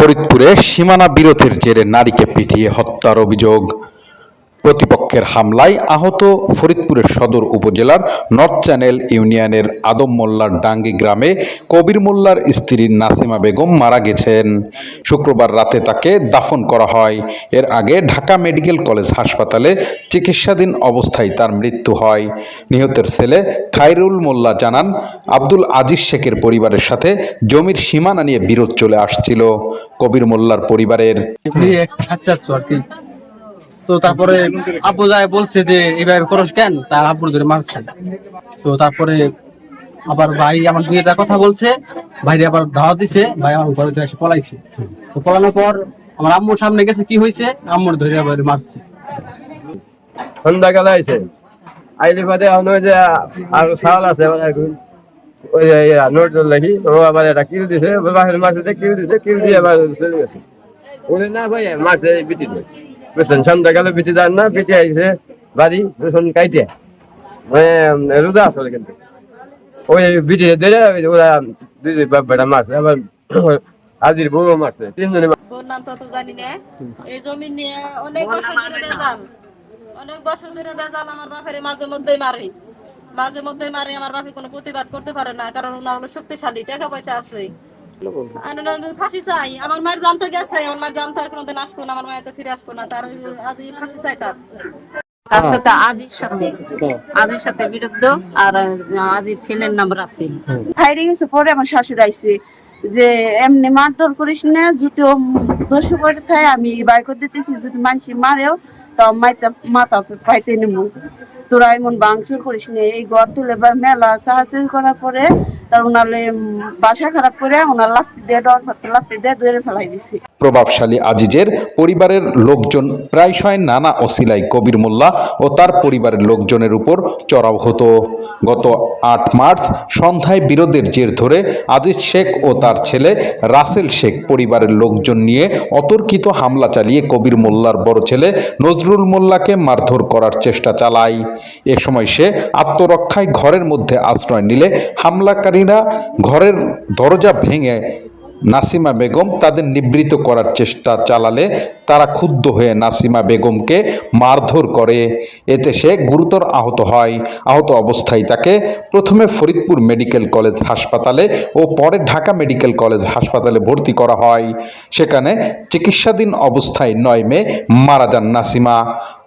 ফরিদপুরে সীমানা বিরোধের জেরে নারীকে পিটিয়ে হত্যার অভিযোগ। প্রতিপক্ষের হামলায় আহত ফরিদপুরের সদর উপজেলার নর্থ চ্যানেল ইউনিয়নের আদম মোল্লার ডাঙ্গি গ্রামে কবির মোল্লার স্ত্রী নাসিমা বেগম মারা গেছেন। শুক্রবার রাতে তাকে দাফন করা হয়। এর আগে ঢাকা মেডিকেল কলেজ হাসপাতালে চিকিৎসাধীন অবস্থায় তার মৃত্যু হয়। নিহতের ছেলে খায়রুল মোল্লা জানান, আব্দুল আজিজ শেখের পরিবারের সাথে জমির সীমানা নিয়ে বিরোধ চলে আসছিল কবির মোল্লার পরিবারের এমনি এক খাচ্ছাচ্ছ আর কি তো তারপরে আব্বু যায় বলছে যে এইভাবে করস কেন? তার আব্বুর ধরে মারছে। তো তারপরে আবার ভাই আমার দুই যা কথা বলছে। ভাইরে আবার ধাওয়া দিছে। ভাই আমার ঘরে এসে পলাইছে। তো পলানোর পর আমার আম্মুর সামনে গেছে। কি হয়েছে আম্মুর ধরে আবার মারছে। সন্ধ্যাকালে আইছে। আইলে বাদে এখন ওই যে আর চাউল আছে ওই যে নোট লেখি ও আবার এটা কিল দিছে। বাহির মারছে কিল দিছে কিল দিয়ে আবার চলে গেছে। ওরে না ভাই মারছে বিটি বুঝলেন সন্ধ্যাকালে বিটি যান না বিটি আইছে বাড়ি রসুন কাইটে। মানে রোজা আসলে কিন্তু। ওই দিয়ে ওরা দুই বাপ বেটা মারছে, আবার আজির বউ মারছে, তিনজনে ওর নাম তো জানি না। এই জমি নিয়ে অনেক বছর ধরে বেজাল। অনেক বছর ধরে বেজাল আমার বাপের মাঝে মধ্যেই মারে। মাঝে মধ্যে মারে, আমার বাপে কোনো প্রতিবাদ করতে পারে না, কারণ ওনার হলো শক্তিশালী, টাকা পয়সা আছে। ফাঁসি চাই। আমার মায়ের জানতে গেছে আমার মায়ের জানতে আর কোনোদিন আসব না আমার মায়ের তো ফিরে আসব না তার আদি ফাঁসি চাই তার। তার সাথে আজির সাথে আজির সাথে বিরুদ্ধ আর আজির ছেলের নাম রাসেল। গেছে পরে আমার শাশুড়ি আইছে যে এমনি মারধর করিস না যদি ও দোষ করে থাকে আমি বাই করে দিতেছি যদি মানুষ মারেও তো মাইতা মাথা পাইতে নেব। তোরা এমন বাংচুর করিস না এই ঘর তুলে বা মেলা চাহাচুরি করার পরে তার ওনালে বাসা খারাপ করে ওনার লাত্তি দিয়ে, ডর লাত্তি দিয়ে দূরে ফেলাই দিছি। প্রভাবশালী আজিজের পরিবারের লোকজন প্রায়শই নানা অসিলাই কবির মোল্লা ও তার পরিবারের লোকজনের উপর চড়াও হতো। গত আট মার্চ সন্ধ্যায় বিরোধের জের ধরে আজিজ শেখ ও তার ছেলে রাসেল শেখ পরিবারের লোকজন নিয়ে অতর্কিত হামলা চালিয়ে কবির মোল্লার বড় ছেলে নজরুল মোল্লাকে মারধর করার চেষ্টা চালায়। এ সময় সে আত্মরক্ষায় ঘরের মধ্যে আশ্রয় নিলে হামলাকারীরা ঘরের দরজা ভেঙে নাসিমা বেগম তাদের নিবৃত করার চেষ্টা চালালে তারা ক্ষুব্ধ হয়ে নাসিমা বেগমকে মারধর করে। এতে সে গুরুতর আহত হয়। আহত অবস্থায় তাকে প্রথমে ফরিদপুর মেডিকেল কলেজ হাসপাতালে ও পরে ঢাকা মেডিকেল কলেজ হাসপাতালে ভর্তি করা হয়। সেখানে চিকিৎসাধীন অবস্থায় নয় মে মারা যান নাসিমা।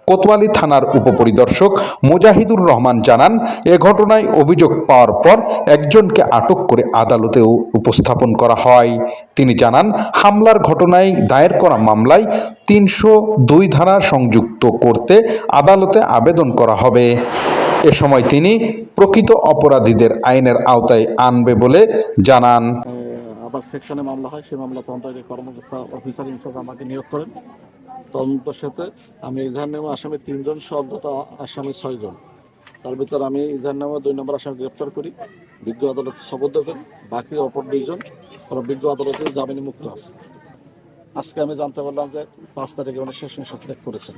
কোতোয়ালি থানার উপপরিদর্শক মুজাহিদুর রহমান জানান, এ ঘটনায় অভিযোগ পাওয়ার পর একজনকে আটক করে আদালতেও উপস্থাপন করা হয়। তিনি জানান, হামলার ঘটনায় দায়ের করা মামলায় তিনশো দুই ধারা সংযুক্ত করতে আদালতে আবেদন করা হবে। এ সময় তিনি প্রকৃত অপরাধীদের আইনের আওতায় আনবে বলে জানান। আবার সেকশনে মামলা হয়, সেই মামলা তদন্তকারী কর্মকর্তা অফিসার ইনচার্জ আমাকে নিয়োগ করেন। তদন্তের সাথে আমি ইজাহার নামে আসামি তিনজন, সদ্যত আসামি ছয়জন। তার ভিতর আমি ইজাহার নামে দুই নম্বর আসামি গ্রেপ্তার করি, বিজ্ঞ আদালতে সবদ্ধ করি, বাকি অপর দুইজন বিজ্ঞ আদালতে জামিনে মুক্ত আছে। আজকে আমি জানতে পারলাম যে পাঁচ তারিখে উনি শেষ নিঃশ্বাস করেছেন।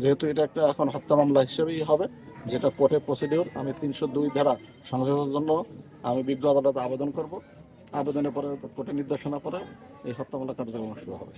যেহেতু এটা একটা এখন হত্যা মামলা হিসেবেই হবে, যেটা কোর্টে প্রসিডিওর আমি তিনশো দুই ধারা সংশোধনের জন্য আমি বিজ্ঞ আদালতে আবেদন করব। আবেদনের পরে কোর্টে নির্দেশনা পরে এই হত্যা মামলা কার্যক্রম শুরু হবে।